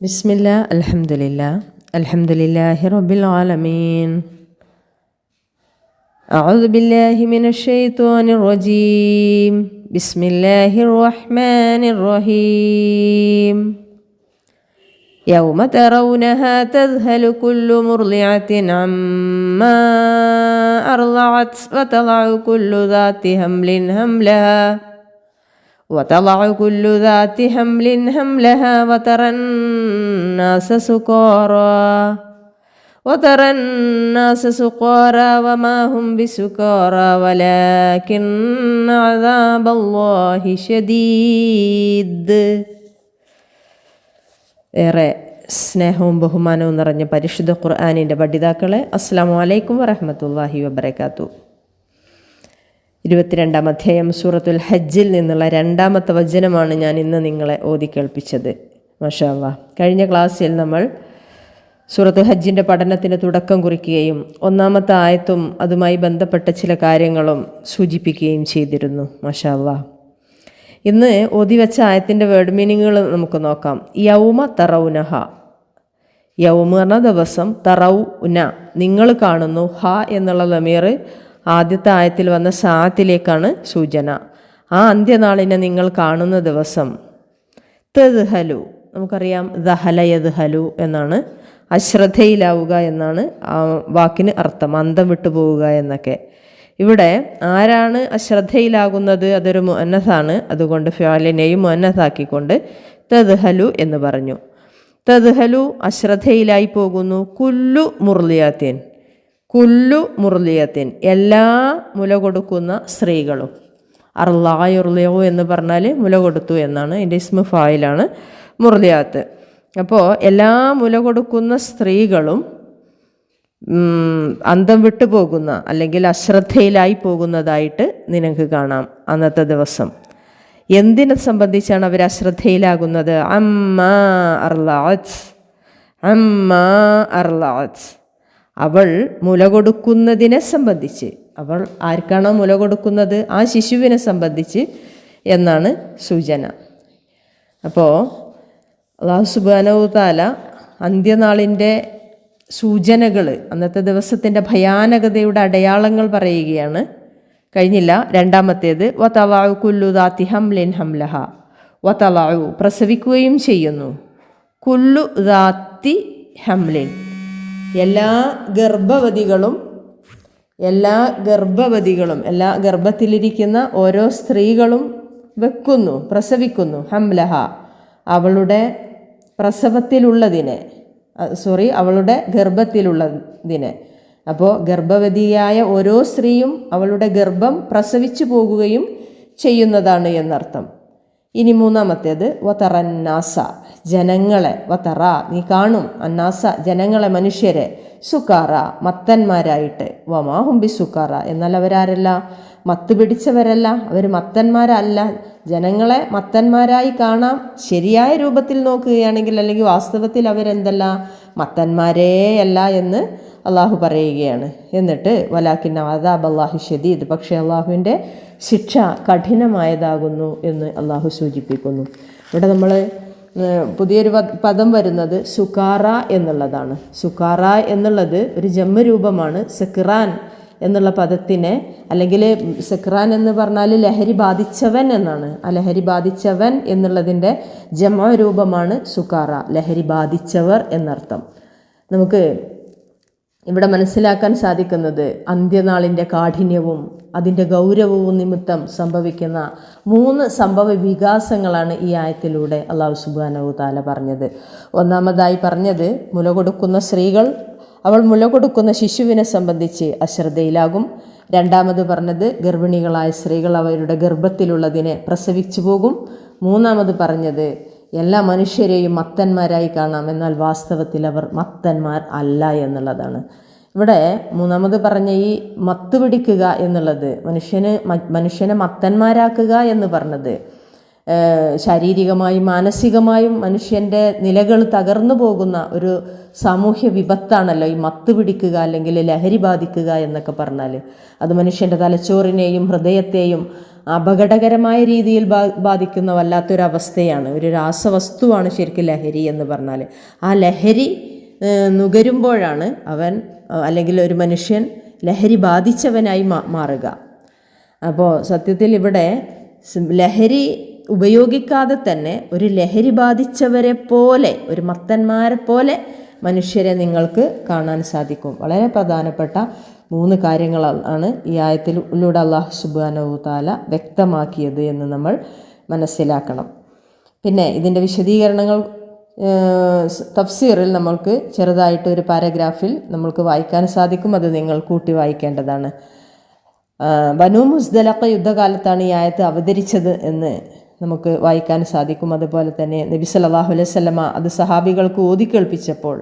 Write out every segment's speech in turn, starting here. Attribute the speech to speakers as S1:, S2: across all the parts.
S1: بسم الله الحمد لله الحمد لله رب العالمين أعوذ بالله من الشيطان الرجيم بسم الله الرحمن الرحيم يوم ترونها تذهل كل مرضعة عما أرضعت وتضع كل ذات حمل حملها وتضع كل ذات حمل حملها وترى الناس سكارى وترى الناس سكارى وما هم بسكارى ولكن عذاب الله شديد ഏറെ സ്നേഹവും ബഹുമാനവും നിറഞ്ഞ പരിശുദ്ധ ഖുർആാനിൻ്റെ പഠിതാക്കളെ അസ്സാം വലൈക്കും വറഹമത്തല്ലാഹി വബർക്കാത്തു ഇരുപത്തിരണ്ടാം അധ്യായം സൂറത്തുൽ ഹജ്ജിൽ നിന്നുള്ള രണ്ടാമത്തെ വചനമാണ് ഞാൻ ഇന്ന് നിങ്ങളെ ഓതി കേൾപ്പിച്ചത്. മഷാവ കഴിഞ്ഞ ക്ലാസ്സിൽ നമ്മൾ സൂറത്തുൽ ഹജ്ജിന്റെ പഠനത്തിന് തുടക്കം കുറിക്കുകയും ഒന്നാമത്തെ ആയത്തും അതുമായി ബന്ധപ്പെട്ട ചില കാര്യങ്ങളും സൂചിപ്പിക്കുകയും ചെയ്തിരുന്നു. മഷാവ ഇന്ന് ഓതി വെച്ച ആയത്തിന്റെ വേർഡ് മീനിങ്ങുകൾ നമുക്ക് നോക്കാം. യൗമ തറൗനഹ. യൗമ എന്ന ദിവസം തറൗ ഉന നിങ്ങൾ കാണുന്നു ഹ എന്നുള്ള ലമീർ ആദ്യത്തെ ആയത്തിൽ വന്ന സാത്തിലേക്കാണ് സൂചന. ആ അന്ത്യനാളിനെ നിങ്ങൾ കാണുന്ന ദിവസം. തെദ്ഹലു. നമുക്കറിയാം ദഹലയദ്ഹലു എന്നാണ്. അശ്രദ്ധയിലാവുക എന്നാണ് ആ വാക്കിന് അർത്ഥം. അന്തം വിട്ടു പോവുക എന്നൊക്കെ. ഇവിടെ ആരാണ് അശ്രദ്ധയിലാകുന്നത്? അതൊരു മുന്നസാണ് അതുകൊണ്ട് ഫ്യാലിനെയും മുന്നസാക്കിക്കൊണ്ട് തദ്ഹലു എന്ന് പറഞ്ഞു. തദ്ഹലു അശ്രദ്ധയിലായി പോകുന്നു. കുല്ലു മുർലിയാത്തിൻ. കുല്ലു മുർലിയത്തിൻ എല്ലാ മുല കൊടുക്കുന്ന സ്ത്രീകളും. അർലായുർലിയോ എന്ന് പറഞ്ഞാൽ മുല കൊടുത്തു എന്നാണ് എന്റെ ഇസ്മു ഫായിലാണ് മുർലിയാത്ത്. അപ്പോൾ എല്ലാ മുല കൊടുക്കുന്ന സ്ത്രീകളും അന്തം വിട്ടു പോകുന്ന അല്ലെങ്കിൽ അശ്രദ്ധയിലായി പോകുന്നതായിട്ട് നിനക്ക് കാണാം അന്നത്തെ ദിവസം. എന്തിനെ സംബന്ധിച്ചാണ് അവർ അശ്രദ്ധയിലാകുന്നത്? അമ്മ അർലാജ് അമ്മ അർലാച്ച് അവൾ മുല കൊടുക്കുന്നതിനെ സംബന്ധിച്ച് അവൾ ആർക്കാണോ മുല കൊടുക്കുന്നത് ആ ശിശുവിനെ സംബന്ധിച്ച് എന്നാണ് സൂചന. അപ്പോൾ അള്ളാഹു സുബാനവുതാല അന്ത്യനാളിന്റെ സൂചനകൾ അന്നത്തെ ദിവസത്തിന്റെ ഭയാനകതയുടെ അടയാളങ്ങൾ പറയുകയാണ്. കഴിഞ്ഞില്ല രണ്ടാമത്തേത് വതലാഴു കുല്ലു ദാത്തി ഹംലിൻ ഹംലഹ. വതലാഴു പ്രസവിക്കുകയും ചെയ്യുന്നു. കുല്ലു ദാത്തി ഹംലിൻ. എല്ലാ ഗർഭവതികളും എല്ലാ ഗർഭവതികളും എല്ലാ ഗർഭത്തിലിരിക്കുന്ന ഓരോ സ്ത്രീകളും വെക്കുന്നു പ്രസവിക്കുന്നു ഹംലഹ. അവളുടെ പ്രസവത്തിലുള്ളതിനെ സോറി അവളുടെ ഗർഭത്തിലുള്ളതിനെ. അപ്പോൾ ഗർഭവതിയായ ഓരോ സ്ത്രീയും അവളുടെ ഗർഭം പ്രസവിച്ചു പോകുകയും ചെയ്യുന്നതാണ് എന്നർത്ഥം. ഇനി മൂന്നാമത്തേത് വതറന്നാസ. ജനങ്ങളെ വതറ നീ കാണും അന്നാസ ജനങ്ങളെ മനുഷ്യരെ സുക്കാറ മത്തന്മാരായിട്ട്. വമാഹുംബി സുക്കാറ എന്നാൽ അവരാരല്ല? മത്ത് പിടിച്ചവരല്ല. അവർ മത്തന്മാരല്ല. ജനങ്ങളെ മത്തന്മാരായി കാണാം. ശരിയായ രൂപത്തിൽ നോക്കുകയാണെങ്കിൽ അല്ലെങ്കിൽ വാസ്തവത്തിൽ അവരെന്തല്ല? മത്തന്മാരേ അല്ല എന്ന് അള്ളാഹു പറയുകയാണ്. എന്നിട്ട് വലാക്കിൻ ആദാബ് അള്ളാഹു ഷദീദ്. പക്ഷേ അള്ളാഹുവിന്റെ ശിക്ഷ കഠിനമായതാകുന്നു എന്ന് അള്ളാഹു സൂചിപ്പിക്കുന്നു. ഇവിടെ നമ്മൾ പുതിയൊരു പദം വരുന്നത് സുക്കാറ എന്നുള്ളതാണ്. സുക്കാറ എന്നുള്ളത് ഒരു ജന്മരൂപമാണ് രൂപമാണ്. സെക്കിറാൻ എന്നുള്ള പദത്തിനെ അല്ലെങ്കിൽ സെക്രാൻ എന്ന് പറഞ്ഞാൽ ലഹരി ബാധിച്ചവൻ എന്നാണ്. ആ ലഹരി ബാധിച്ചവൻ എന്നുള്ളതിന്റെ ജമ രൂപമാണ് സുക്കാറ ലഹരി ബാധിച്ചവർ എന്നർത്ഥം. നമുക്ക് ഇവിടെ മനസ്സിലാക്കാൻ സാധിക്കുന്നത് അന്ത്യനാളിന്റെ കാഠിന്യവും അതിന്റെ ഗൗരവവും നിമിത്തം സംഭവിക്കുന്ന മൂന്ന് സംഭവ വികാസങ്ങളാണ് ഈ ആയത്തിലൂടെ അള്ളാഹു സുബാനവു താല പറഞ്ഞത്. ഒന്നാമതായി പറഞ്ഞത് മുല കൊടുക്കുന്ന സ്ത്രീകൾ അവൾ മുല കൊടുക്കുന്ന ശിശുവിനെ സംബന്ധിച്ച് അശ്രദ്ധയിലാകും. രണ്ടാമത് പറഞ്ഞത് ഗർഭിണികളായ സ്ത്രീകൾ അവരുടെ ഗർഭത്തിലുള്ളതിനെ പ്രസവിച്ചു പോകും. മൂന്നാമത് പറഞ്ഞത് എല്ലാ മനുഷ്യരെയും മത്തന്മാരായി കാണാം. എന്നാൽ വാസ്തവത്തിൽ അവർ മത്തന്മാർ അല്ല എന്നുള്ളതാണ്. ഇവിടെ മൂന്നാമത് പറഞ്ഞ ഈ മത്ത് പിടിക്കുക എന്നുള്ളത് മനുഷ്യന് മനുഷ്യനെ മത്തന്മാരാക്കുക എന്ന് പറഞ്ഞത്. ശാരീരികമായും മാനസികമായും മനുഷ്യന്റെ നിലകൾ തകർന്നു പോകുന്ന ഒരു സാമൂഹ്യ വിപത്താണല്ലോ ഈ മത്ത് പിടിക്കുക അല്ലെങ്കിൽ ലഹരി ബാധിക്കുക എന്നൊക്കെ പറഞ്ഞാൽ അത് മനുഷ്യന്റെ തലച്ചോറിനെയും ഹൃദയത്തെയും അപകടകരമായ രീതിയിൽ ബാ ബാധിക്കുന്ന വല്ലാത്തൊരവസ്ഥയാണ്. ഒരു രാസവസ്തുവാണ് ശരിക്കും ലഹരി എന്ന് പറഞ്ഞാൽ ആ ലഹരി നുകരുമ്പോഴാണ് അവൻ അല്ലെങ്കിൽ ഒരു മനുഷ്യൻ ലഹരി ബാധിച്ചവനായി മാറുക. അപ്പോൾ സത്യത്തിൽ ഇവിടെ ലഹരി ഉപയോഗിക്കാതെ തന്നെ ഒരു ലഹരി ബാധിച്ചവരെ പോലെ ഒരു മത്തന്മാരെ പോലെ മനുഷ്യരെ നിങ്ങൾക്ക് കാണാൻ സാധിക്കും. വളരെ പ്രധാനപ്പെട്ട മൂന്ന് കാര്യങ്ങളാണ് ഈ ആയത്തിലൂടെ അള്ളാഹു സുബാനവു താല വ്യക്തമാക്കിയത് എന്ന് നമ്മൾ മനസ്സിലാക്കണം. പിന്നെ ഇതിന്റെ വിശദീകരണങ്ങൾ തഫ്സീറിൽ നമ്മൾക്ക് ചെറുതായിട്ട് ഒരു പാരഗ്രാഫിൽ നമ്മൾക്ക് വായിക്കാൻ സാധിക്കും. അത് നിങ്ങൾ കൂട്ടി വായിക്കേണ്ടതാണ്. ബനു മുസ്ദലക്ക യുദ്ധകാലത്താണ് ഈ ആയത്ത് അവതരിച്ചത് എന്ന് നമുക്ക് വായിക്കാൻ സാധിക്കും. അതുപോലെ തന്നെ നബി സല്ലല്ലാഹു അലൈഹി വസല്ലമ അത് സഹാബികൾക്ക് ഓതിക്കേൾപ്പിച്ചപ്പോൾ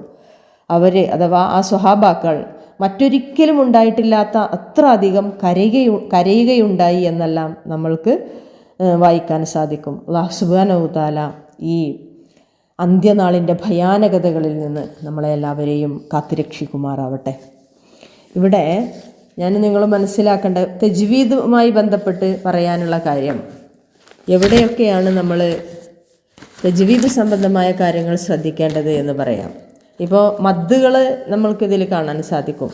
S1: അവർ അഥവാ ആ സ്വഹാബാക്കൾ മറ്റൊരിക്കലും ഉണ്ടായിട്ടില്ലാത്ത അത്ര അധികം കരയുകയു കരയുകയുണ്ടായി എന്നെല്ലാം നമ്മൾക്ക് വായിക്കാൻ സാധിക്കും. അള്ളാഹു സുബ്ഹാനഹു തആല ഈ അന്ത്യനാളിന്റെ ഭയാനകതകളിൽ നിന്ന് നമ്മളെ എല്ലാവരെയും കാത്തുരക്ഷിക്കുമാറാവട്ടെ. ഇവിടെ ഞാൻ നിങ്ങൾ മനസ്സിലാക്കേണ്ട തജ്വീദുമായി ബന്ധപ്പെട്ട് പറയാനുള്ള കാര്യം എവിടെയൊക്കെയാണ് നമ്മൾ ജീവിത സംബന്ധമായ കാര്യങ്ങൾ ശ്രദ്ധിക്കേണ്ടത് എന്ന് പറയാം. ഇപ്പോൾ മദ്ദുകൾ നമ്മൾക്കിതിൽ കാണാൻ സാധിക്കും.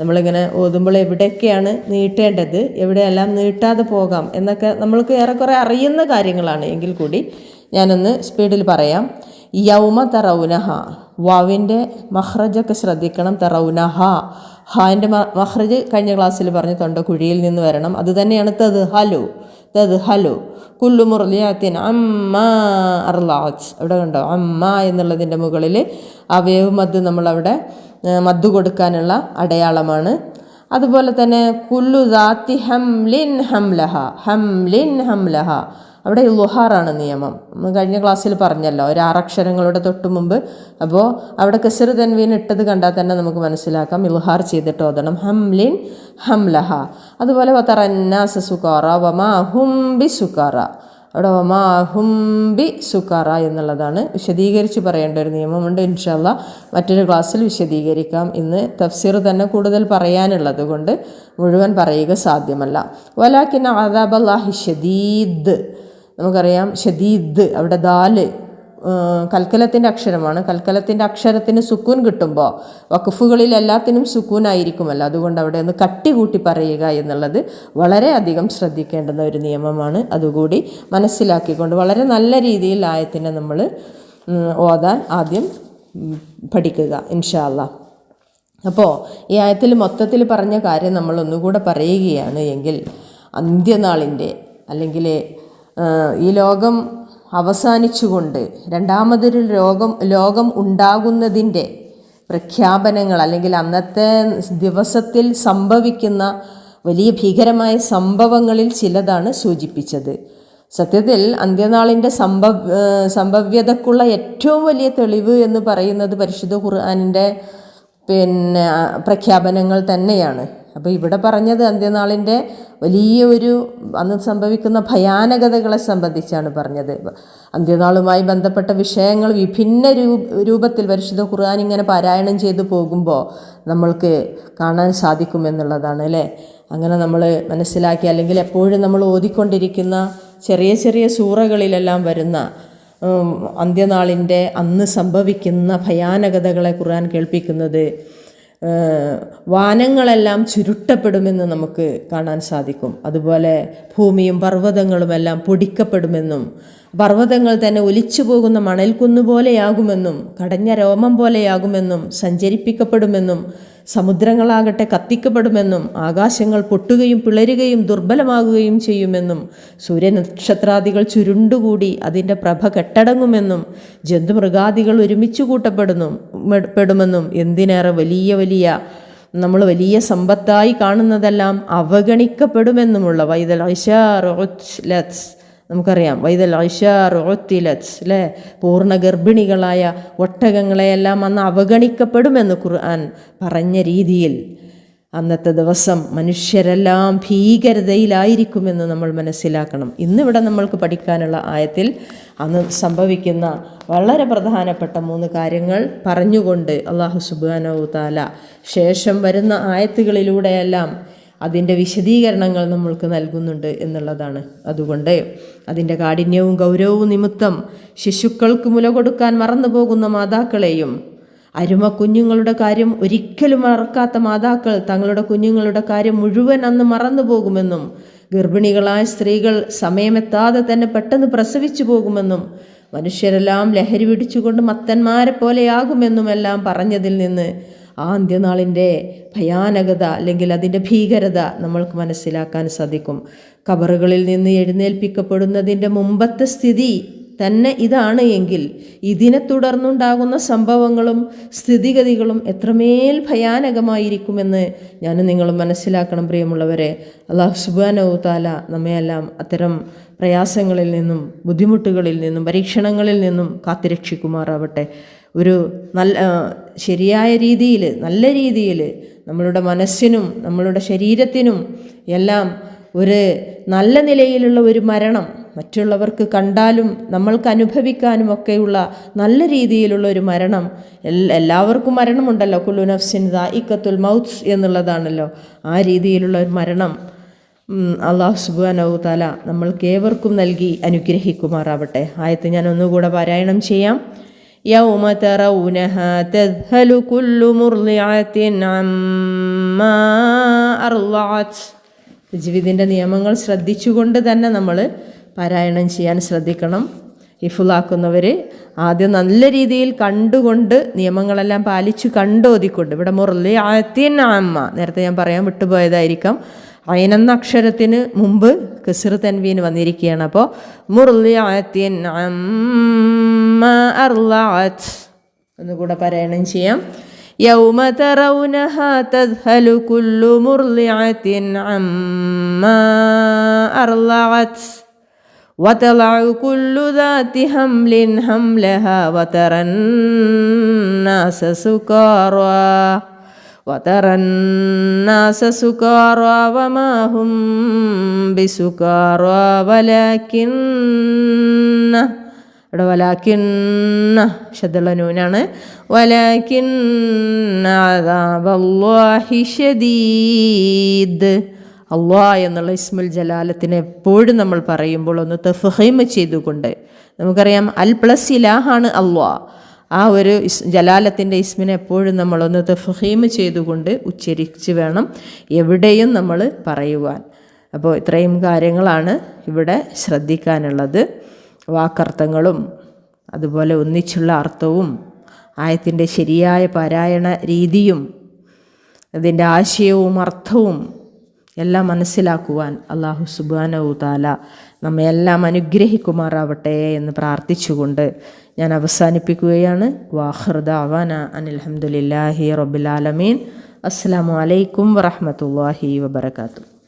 S1: നമ്മളിങ്ങനെ ഓതുമ്പോൾ എവിടെയൊക്കെയാണ് നീട്ടേണ്ടത് എവിടെയെല്ലാം നീട്ടാതെ പോകാം എന്നൊക്കെ നമ്മൾക്ക് ഏറെക്കുറെ അറിയുന്ന കാര്യങ്ങളാണ്. എങ്കിൽ കൂടി ഞാനൊന്ന് സ്പീഡിൽ പറയാം. യൗമ തറൗനഹ വാവിന്റെ മഹ്റജൊക്കെ ശ്രദ്ധിക്കണം തറൗനഹ. ഹാന്റെ മഹ്റജ് കഴിഞ്ഞ ക്ലാസ്സിൽ പറഞ്ഞു തൊണ്ടക്കുഴിയിൽ നിന്ന് വരണം. അതുതന്നെയാണ് തത് ഹലു തത് ഹലു കുല്ലു മുറലിയാത്തിൻ അമ്മ അർലാച്ച് അവിടെ കണ്ടോ? അമ്മ എന്നുള്ളതിന്റെ മുകളിൽ അവയവ് മദ് നമ്മളവിടെ മദ് കൊടുക്കാനുള്ള അടയാളമാണ്. അതുപോലെ തന്നെ കുല്ലു ദാത്തി ഹംലിൻ ഹംലഹ ഹംലിൻ ഹംലഹ. അവിടെ ലുഹാറാണ് നിയമം. കഴിഞ്ഞ ക്ലാസ്സിൽ പറഞ്ഞല്ലോ ഒരു ആറക്ഷരങ്ങളുടെ തൊട്ട് മുമ്പ്. അപ്പോൾ അവിടെ കസർ തൻവീൻ ഇട്ടത് കണ്ടാൽ തന്നെ നമുക്ക് മനസ്സിലാക്കാം. ഇൽഹാർ ചെയ്തിട്ട് ഓതണം. ഹംലിൻ ഹംലഹ. അതുപോലെ വത്തറന്നാസ് സുക്കാറ വമാ ഹുംബി സുക്കാറ അവിടെ വമാ ഹുംബി സുക്കാറ എന്നുള്ളതാണ് വിശദീകരിച്ച് പറയേണ്ട ഒരു നിയമമുണ്ട്. ഇൻഷല്ല മറ്റൊരു ക്ലാസ്സിൽ വിശദീകരിക്കാം. ഇന്ന് തഫ്സീർ തന്നെ കൂടുതൽ പറയാനുള്ളത് കൊണ്ട് മുഴുവൻ പറയുക സാധ്യമല്ല. വലാക്കിൻ അള്ളാഹി ഷദീദ്. നമുക്കറിയാം ഷദീദ് അവിടെ ദാൽ കൽക്കലത്തിന്റെ അക്ഷരമാണ്. കൽക്കലത്തിന്റെ അക്ഷരത്തിന് സുക്കൂൻ കിട്ടുമ്പോൾ വഖഫുകളിൽ എല്ലാത്തിനും സുക്കൂനായിരിക്കുമല്ലോ. അതുകൊണ്ട് അവിടെ ഒന്ന് കട്ടി കൂട്ടി പറയുക എന്നുള്ളത് വളരെയധികം ശ്രദ്ധിക്കേണ്ടുന്ന ഒരു നിയമമാണ്. അതുകൂടി മനസ്സിലാക്കിക്കൊണ്ട് വളരെ നല്ല രീതിയിൽ ആയത്തിനെ നമ്മൾ ഓതാൻ ആദ്യം പഠിക്കുക ഇൻഷാല്ല അപ്പോൾ ഈ ആയത്തിൽ മൊത്തത്തിൽ പറഞ്ഞ കാര്യം നമ്മൾ ഒന്നുകൂടെ പറയുകയാണ് എങ്കിൽ അന്ത്യനാളിന്റെ അല്ലെങ്കിൽ ഈ ലോകം അവസാനിച്ചുകൊണ്ട് രണ്ടാമതൊരു ലോകം ലോകം ഉണ്ടാകുന്നതിന്റെ പ്രഖ്യാപനങ്ങൾ അല്ലെങ്കിൽ അന്നത്തെ ദിവസത്തിൽ സംഭവിക്കുന്ന വലിയ ഭീകരമായ സംഭവങ്ങളിൽ ചിലതാണ് സൂചിപ്പിച്ചത്. സത്യത്തിൽ അന്ത്യനാളിന്റെ സംഭവ സംഭവ്യതക്കുള്ള ഏറ്റവും വലിയ തെളിവ് എന്ന് പറയുന്നത് പരിശുദ്ധ ഖുർആാനിന്റെ പിന്നെ പ്രഖ്യാപനങ്ങൾ തന്നെയാണ്. അപ്പോൾ ഇവിടെ പറഞ്ഞത് അന്ത്യനാളിന്റെ വലിയ ഒരു അന്ന് സംഭവിക്കുന്ന ഭയാനകതകളെ സംബന്ധിച്ചാണ് പറഞ്ഞത്. അന്ത്യനാളുമായി ബന്ധപ്പെട്ട വിഷയങ്ങൾ വിഭിന്ന രൂപ രൂപത്തിൽ പരിശുദ്ധ ഖുർആൻ ഇങ്ങനെ പാരായണം ചെയ്തു പോകുമ്പോൾ നമ്മൾക്ക് കാണാൻ സാധിക്കുമെന്നുള്ളതാണ് അല്ലേ? അങ്ങനെ നമ്മൾ മനസ്സിലാക്കി അല്ലെങ്കിൽ എപ്പോഴും നമ്മൾ ഓതിക്കൊണ്ടിരിക്കുന്ന ചെറിയ ചെറിയ സൂറകളിലെല്ലാം വരുന്ന അന്ത്യനാളിന്റെ അന്ന് സംഭവിക്കുന്ന ഭയാനകതകളെ ഖുർആൻ കേൾപ്പിക്കുന്നത് വാനങ്ങളെല്ലാം ചുരുട്ടപ്പെടുമെന്ന് നമുക്ക് കാണാൻ സാധിക്കും. അതുപോലെ ഭൂമിയും പർവതങ്ങളുമെല്ലാം പൊടിക്കപ്പെടുമെന്നും പർവതങ്ങൾ തന്നെ ഒലിച്ചു പോകുന്ന മണൽക്കുന്നുപോലെയാകുമെന്നും കടഞ്ഞ രോമം പോലെയാകുമെന്നും സഞ്ചരിപ്പിക്കപ്പെടുമെന്നും സമുദ്രങ്ങളാകട്ടെ കത്തിക്കപ്പെടുമെന്നും ആകാശങ്ങൾ പൊട്ടുകയും പിളരുകയും ദുർബലമാകുകയും ചെയ്യുമെന്നും സൂര്യനക്ഷത്രാദികൾ ചുരുണ്ടുകൂടി അതിന്റെ പ്രഭ കെട്ടടങ്ങുമെന്നും ജന്തുമൃഗാദികൾ ഒരുമിച്ച് കൂട്ടപ്പെടുന്നു പെടുമെന്നും എന്തിനേറെ വലിയ വലിയ നമ്മൾ വലിയ സമ്പത്തായി കാണുന്നതെല്ലാം അവഗണിക്കപ്പെടുമെന്നുമുള്ള വൈദൽ ലത്സ് നമുക്കറിയാം. വൈദൽ ഒത്തിലച്ച് അല്ലേ പൂർണ ഗർഭിണികളായ ഒട്ടകങ്ങളെയെല്ലാം അന്ന് അവഗണിക്കപ്പെടുമെന്ന് ഖുർആൻ പറഞ്ഞ രീതിയിൽ അന്നത്തെ ദിവസം മനുഷ്യരെല്ലാം ഭീകരതയിലായിരിക്കുമെന്ന് നമ്മൾ മനസ്സിലാക്കണം. ഇന്നിവിടെ നമ്മൾക്ക് പഠിക്കാനുള്ള ആയത്തിൽ അന്ന് സംഭവിക്കുന്ന വളരെ പ്രധാനപ്പെട്ട മൂന്ന് കാര്യങ്ങൾ പറഞ്ഞുകൊണ്ട് അള്ളാഹു സുബാനോ താല ശേഷം വരുന്ന ആയത്തുകളിലൂടെയെല്ലാം അതിന്റെ വിശദീകരണങ്ങൾ നമ്മൾക്ക് നൽകുന്നുണ്ട് എന്നുള്ളതാണ്. അതുകൊണ്ട് അതിന്റെ കാഠിന്യവും ഗൗരവവും നിമിത്തം ശിശുക്കൾക്ക് മുല കൊടുക്കാൻ മറന്നു പോകുന്ന മാതാക്കളെയും അരുമ കുഞ്ഞുങ്ങളുടെ കാര്യം ഒരിക്കലും മറക്കാത്ത മാതാക്കൾ തങ്ങളുടെ കുഞ്ഞുങ്ങളുടെ കാര്യം മുഴുവൻ അന്ന് മറന്നു പോകുമെന്നും ഗർഭിണികളായ സ്ത്രീകൾ സമയമെത്താതെ തന്നെ പെട്ടെന്ന് പ്രസവിച്ചു പോകുമെന്നും മനുഷ്യരെല്ലാം ലഹരി പിടിച്ചുകൊണ്ട് മത്തന്മാരെ പോലെയാകുമെന്നുമെല്ലാം പറഞ്ഞതിൽ നിന്ന് ആ അന്ത്യനാളിന്റെ ഭയാനകത അല്ലെങ്കിൽ അതിന്റെ ഭീകരത നമ്മൾക്ക് മനസ്സിലാക്കാൻ സാധിക്കും. കബറുകളിൽ നിന്ന് എഴുന്നേൽപ്പിക്കപ്പെടുന്നതിന്റെ മുമ്പത്തെ സ്ഥിതി തന്നെ ഇതാണ് എങ്കിൽ ഇതിനെ തുടർന്നുണ്ടാകുന്ന സംഭവങ്ങളും സ്ഥിതിഗതികളും എത്രമേൽ ഭയാനകമായിരിക്കുമെന്ന് ഞാൻ നിങ്ങൾ മനസ്സിലാക്കണം പ്രിയമുള്ളവരെ. അള്ളാഹു സുബാനവു താല നമ്മയെല്ലാം അത്തരം പ്രയാസങ്ങളിൽ നിന്നും ബുദ്ധിമുട്ടുകളിൽ നിന്നും പരീക്ഷണങ്ങളിൽ നിന്നും കാത്തുരക്ഷിക്കുമാറാവട്ടെ. ഒരു നല്ല ശരിയായ രീതിയിൽ നല്ല രീതിയിൽ നമ്മളുടെ മനസ്സിനും നമ്മളുടെ ശരീരത്തിനും എല്ലാം ഒരു നല്ല നിലയിലുള്ള ഒരു മരണം മറ്റുള്ളവർക്ക് കണ്ടാലും നമ്മൾക്ക് അനുഭവിക്കാനും ഒക്കെയുള്ള നല്ല രീതിയിലുള്ള ഒരു മരണം എല്ലാവർക്കും മരണമുണ്ടല്ലോ. കുല്ലു നഫ്സിൻ ദായിക്കത്തുൽ മൗത്ത് എന്നുള്ളതാണല്ലോ ആ രീതിയിലുള്ള ഒരു മരണം. അള്ളാഹു സുബാനവു താല നമ്മൾക്ക് ഏവർക്കും നൽകി അനുഗ്രഹിക്കുമാറാവട്ടെ. ആയത്ത് ഞാൻ ഒന്നുകൂടെ പാരായണം ചെയ്യാം. يوم ترونها تذهل كل مرضعة عما أرضعت ജീവിതിൻ്റെ നിയമങ്ങൾ ശ്രദ്ധിച്ചുകൊണ്ട് തന്നെ നമ്മൾ പാരായണം ചെയ്യാൻ ശ്രദ്ധിക്കണം ഹിഫുലാക്കുന്നവർ ആദ്യം നല്ല രീതിയിൽ കണ്ടുകൊണ്ട് നിയമങ്ങളെല്ലാം പാലിച്ചു കണ്ടോതിക്കൊണ്ട് ഇവിടെ മുറലി ആയത്തിൻ അമ്മ നേരത്തെ ഞാൻ പറയാൻ വിട്ടുപോയതായിരിക്കാം അയനെന്ന അക്ഷരത്തിന് മുമ്പ് കെസിർ തൻവീൻ വന്നിരിക്കുകയാണ് അപ്പോൾ മുറലി ആയത്തിൻ അമ്മ അർലാത്ത് ഒന്നുകൂടെ പാരായണം ചെയ്യാം يوم ترونها تذهل كل مرضعة عما أرضعت وتضع كل ذات حمل حملها وترى الناس سكارى وترى الناس سكارى وما هم بسكارى ولكن ഇവിടെ വലാക്കിന്ന ശബ്ദമുള്ള നൂനാണ് വലാക്കിന്നീദ് അള്ളാ എന്നുള്ള ഇസ്മുൽ ജലാലത്തിനെ എപ്പോഴും നമ്മൾ പറയുമ്പോൾ ഒന്ന് തഫഹീമ ചെയ്തുകൊണ്ട് നമുക്കറിയാം അൽ പ്ലസ് ഇലാഹാണ് അള്ളാ ആ ഒരു ഇസ് ജലാലത്തിന്റെ ഇസ്മിനെ എപ്പോഴും നമ്മളൊന്ന് തഫഹീമ് ചെയ്തുകൊണ്ട് ഉച്ചരിച്ച് വേണം എവിടെയും നമ്മൾ പറയുവാൻ. അപ്പോൾ ഇത്രയും കാര്യങ്ങളാണ് ഇവിടെ ശ്രദ്ധിക്കാനുള്ളത്. വാക്കർത്ഥങ്ങളും അതുപോലെ ഒന്നിച്ചുള്ള അർത്ഥവും ആയത്തിന്റെ ശരിയായ പാരായണ രീതിയും അതിന്റെ ആശയവും അർത്ഥവും എല്ലാം മനസ്സിലാക്കുവാൻ അള്ളാഹു സുബാനവു താല നമ്മയെല്ലാം അനുഗ്രഹിക്കുമാറാവട്ടെ എന്ന് പ്രാർത്ഥിച്ചുകൊണ്ട് ഞാൻ അവസാനിപ്പിക്കുകയാണ്. വാഹൃദ അവന അനിൽഹമുല്ലാഹി റബുലാലമീൻ അസ്സാം വലൈക്കും വറഹമത്തല്ലാഹി വബർക്കാത്തു